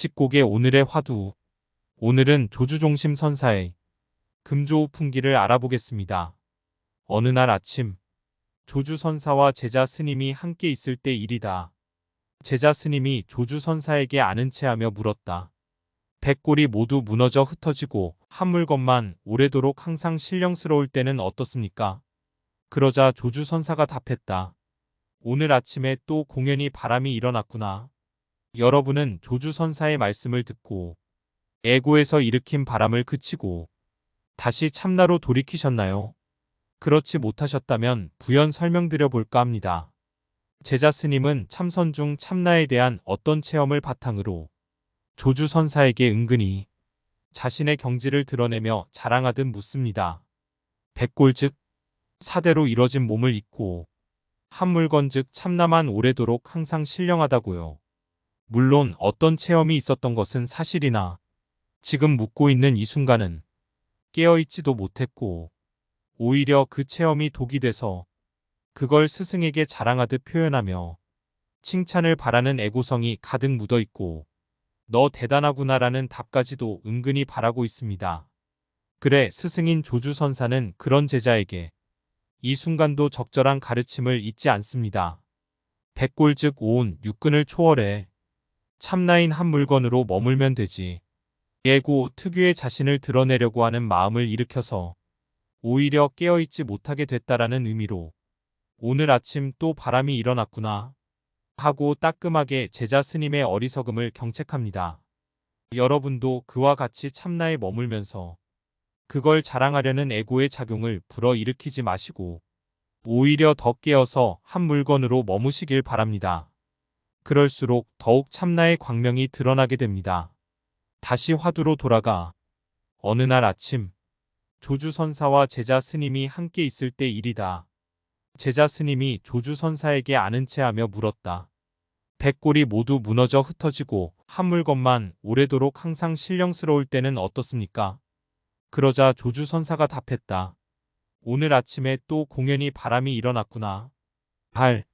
집곡의 오늘의 화두. 오늘은 조주종심 선사의 금조우 풍기를 알아보겠습니다. 어느 날 아침 조주 선사와 제자 스님이 함께 있을 때 일이다. 제자 스님이 조주 선사에게 아는 체하며 물었다. 백골이 모두 무너져 흩어지고 한 물건만 오래도록 항상 신령스러울 때는 어떻습니까? 그러자 조주 선사가 답했다. 오늘 아침에 또 공연히 바람이 일어났구나. 여러분은 조주 선사의 말씀을 듣고 애고에서 일으킨 바람을 그치고 다시 참나로 돌이키셨나요? 그렇지 못하셨다면 부연 설명드려 볼까 합니다. 제자 스님은 참선 중 참나에 대한 어떤 체험을 바탕으로 조주 선사에게 은근히 자신의 경지를 드러내며 자랑하듯 묻습니다. 백골 즉 사대로 이뤄진 몸을 잊고 한 물건 즉 참나만 오래도록 항상 신령하다고요. 물론 어떤 체험이 있었던 것은 사실이나 지금 묻고 있는 이 순간은 깨어있지도 못했고 오히려 그 체험이 독이 돼서 그걸 스승에게 자랑하듯 표현하며 칭찬을 바라는 애고성이 가득 묻어 있고 너 대단하구나라는 답까지도 은근히 바라고 있습니다. 그래 스승인 조주선사는 그런 제자에게 이 순간도 적절한 가르침을 잊지 않습니다. 백골 즉 오온 육근을 초월해 참나인 한 물건으로 머물면 되지. 예고 특유의 자신을 드러내려고 하는 마음을 일으켜서 오히려 깨어있지 못하게 됐다라는 의미로 오늘 아침 또 바람이 일어났구나 하고 따끔하게 제자 스님의 어리석음을 경책합니다. 여러분도 그와 같이 참나에 머물면서 그걸 자랑하려는 애고의 작용을 불어일으키지 마시고 오히려 더 깨어서 한 물건으로 머무시길 바랍니다. 그럴수록 더욱 참나의 광명이 드러나게 됩니다. 다시 화두로 돌아가 어느 날 아침 조주선사와 제자 스님이 함께 있을 때 일이다. 제자 스님이 조주선사에게 아는 체 하며 물었다. 백골이 모두 무너져 흩어지고 한 물건만 오래도록 항상 신령스러울 때는 어떻습니까? 그러자 조주선사가 답했다. 오늘 아침에 또 공연히 바람이 일어났구나. 발.